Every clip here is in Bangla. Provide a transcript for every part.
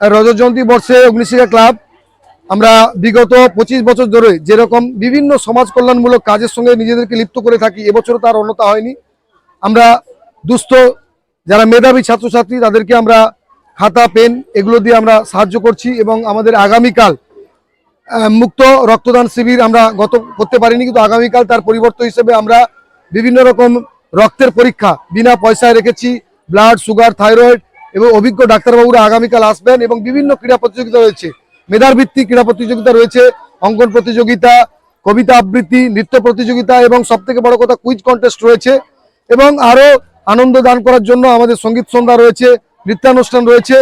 রজত জয়ন্তী বর্ষে অগ্নিশিখা ক্লাব, আমরা বিগত পঁচিশ বছর ধরে যেরকম বিভিন্ন সমাজ কল্যাণমূলক কাজের সঙ্গে নিজেদেরকে লিপ্ত করে থাকি, এবছরও তার অন্যতা হয়নি। আমরা দুস্থ যারা মেধাবী ছাত্রছাত্রী, তাদেরকে আমরা খাতা, পেন এগুলো দিয়ে আমরা সাহায্য করছি এবং আমাদের আগামীকাল মুক্ত রক্তদান শিবির আমরা গত করতে পারিনি, কিন্তু আগামীকাল তার পরিবর্তন হিসেবে আমরা বিভিন্ন রকম রক্তের পরীক্ষা বিনা পয়সায় রেখেছি, ব্লাড, সুগার, থাইরয়েড এবং অভিজ্ঞ ডাক্তারবাবুরা আগামীকাল আসবেন এবং বিভিন্ন ক্রীড়া প্রতিযোগিতা রয়েছে। মেধার ভিত্তিক ক্রীড়া প্রতিযোগিতা রয়েছে, অঙ্কন প্রতিযোগিতা, কবিতা আবৃত্তি, নৃত্য প্রতিযোগিতা এবং সব থেকে বড় কথা কুইজ কন্টেস্ট রয়েছে এবং আরও আনন্দ দান করার জন্য আমাদের সংগীত সন্ধ্যা রয়েছে, নৃত্যানুষ্ঠান রয়েছে।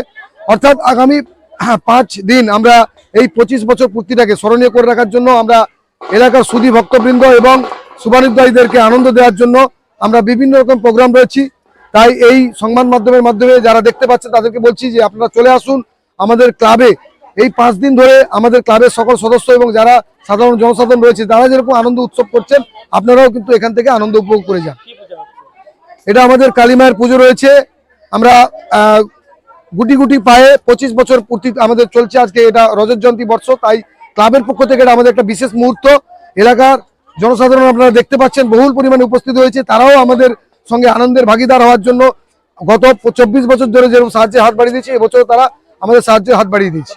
অর্থাৎ আগামী পাঁচ দিন আমরা এই পঁচিশ বছর পূর্তিটাকে স্মরণীয় করে রাখার জন্য আমরা এলাকার সুদী ভক্তবৃন্দ এবং শুভানুদ্দায়ীদেরকে আনন্দ দেওয়ার জন্য আমরা বিভিন্ন রকম প্রোগ্রাম রয়েছি। তাই এই সংবাদ মাধ্যমের মাধ্যমে যারা দেখতে পাচ্ছেন, তাদেরকে বলছি যে আপনারা চলে আসুন আমাদের ক্লাবে। এই পাঁচ দিন ধরে আমাদের ক্লাবের সকল সদস্য এবং যারা সাধারণ জনসাধারণ রয়েছে, তারা যেরকম আনন্দ উৎসব করছেন, আপনারাও কিন্তু এখান থেকে আনন্দ উপভোগ করে যান। এটা আমাদের কালীমায়ের পুজো রয়েছে। আমরা গুটি গুটি পায়ে পঁচিশ বছর পূর্তি আমাদের চলছে আজকে এটা রজত জয়ন্তী বর্ষ, তাই ক্লাবের পক্ষ থেকে এটা আমাদের একটা বিশেষ মুহূর্ত। এলাকার জনসাধারণ আপনারা দেখতে পাচ্ছেন, বহুল পরিমাণে উপস্থিত হয়েছে, তারাও আমাদের সঙ্গে আনন্দের ভাগিদার হওয়ার জন্য গত চব্বিশ বছর ধরে যেরকম সাহায্যের হাত বাড়িয়ে দিয়েছে এবছর তারা আমাদের সাহায্যের হাত বাড়িয়ে দিয়েছে।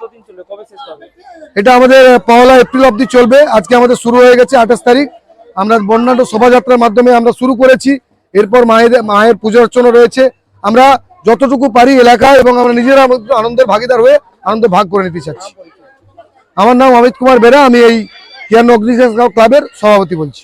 এটা আমাদের পয়লা এপ্রিল অবধি চলবে। আজকে আমাদের শুরু হয়ে গেছে আঠাশ তারিখ। আমরা বর্ণাঢ্য শোভাযাত্রার মাধ্যমে আমরা শুরু করেছি। এরপর মায়ের মায়ের পুজো অর্চনা রয়েছে। আমরা যতটুকু পারি এলাকায় এবং আমরা নিজেরা আনন্দের ভাগিদার হয়ে আনন্দ ভাগ করে নিতে চাচ্ছি। আমার নাম অমিত কুমার বেরা আমি এই কিয়ান অগ্নিশাস ক্লাবের সভাপতি বলছি।